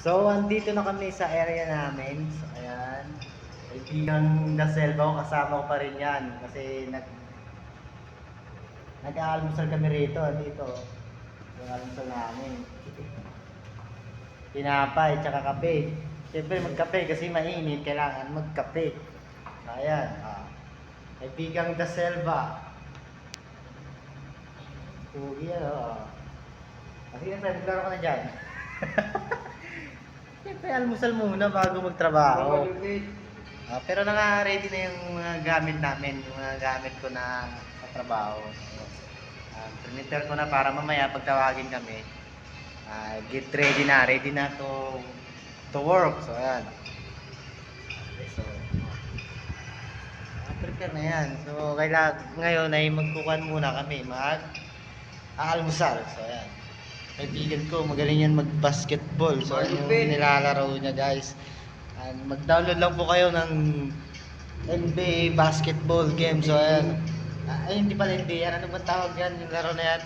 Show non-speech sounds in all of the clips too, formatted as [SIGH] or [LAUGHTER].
So, andito na kami sa area namin. So, ayan. Kaibigang The Selva kasama ko pa rin yan. Kasi nag... Nag-aalmusal kami rito, dito. Yung almusal namin. Tinapay, tsaka kape. Siyempre magkape kasi mainit, kailangan magkape. Ayan. Ah. Kaibigang The Selva. Pugi yan, oh. Kasi yan, naglaro ka na dyan. [LAUGHS] Siyempre, almusal muna bago magtrabaho. Ah, pero naka-ready na yung mga gamit namin, yung mga gamit ko na sa trabaho. So, ah, prepare ko na para mamaya pag tawagin kami, ah, get ready na, ready na to to work. So, ayan. So, ah, prepare na yan. So, kailangan, ngayon ay magkukuhan muna kami, mag aalmusal. So, ayan. Kaibigan ko, magaling yan mag-basketball. So, ano yung nilalaro niya, guys. And mag-download lang po kayo ng NBA basketball game. So, ayan. Ah, Ay, hindi pala yan. Ano ba tawag yan? Yung laro na yan?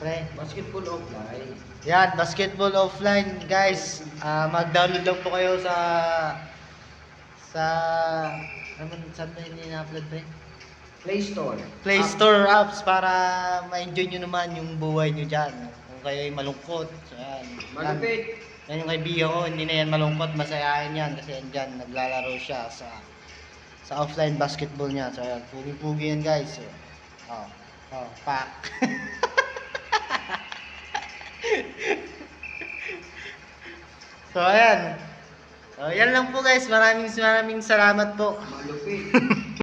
Pre. Basketball offline. Yan, basketball offline, guys. Ah, mag-download lang po kayo sa sa ano saan ba yun in-upload pre? Play Store. Play. Store apps para ma-enjoy nyo naman yung buhay nyo dyan. Kung kayo ay malungkot. So, yan. Malupit. Yan yung kaibigan ko, hindi na yan malungkot, masayahin yan kasi yan dyan, naglalaro siya sa sa offline basketball niya. So, ayan, pugi-pugi yan guys. So, oh, oh, pak. [LAUGHS] so, ayan. So, yan lang po guys. Maraming maraming salamat po. Malupit. [LAUGHS]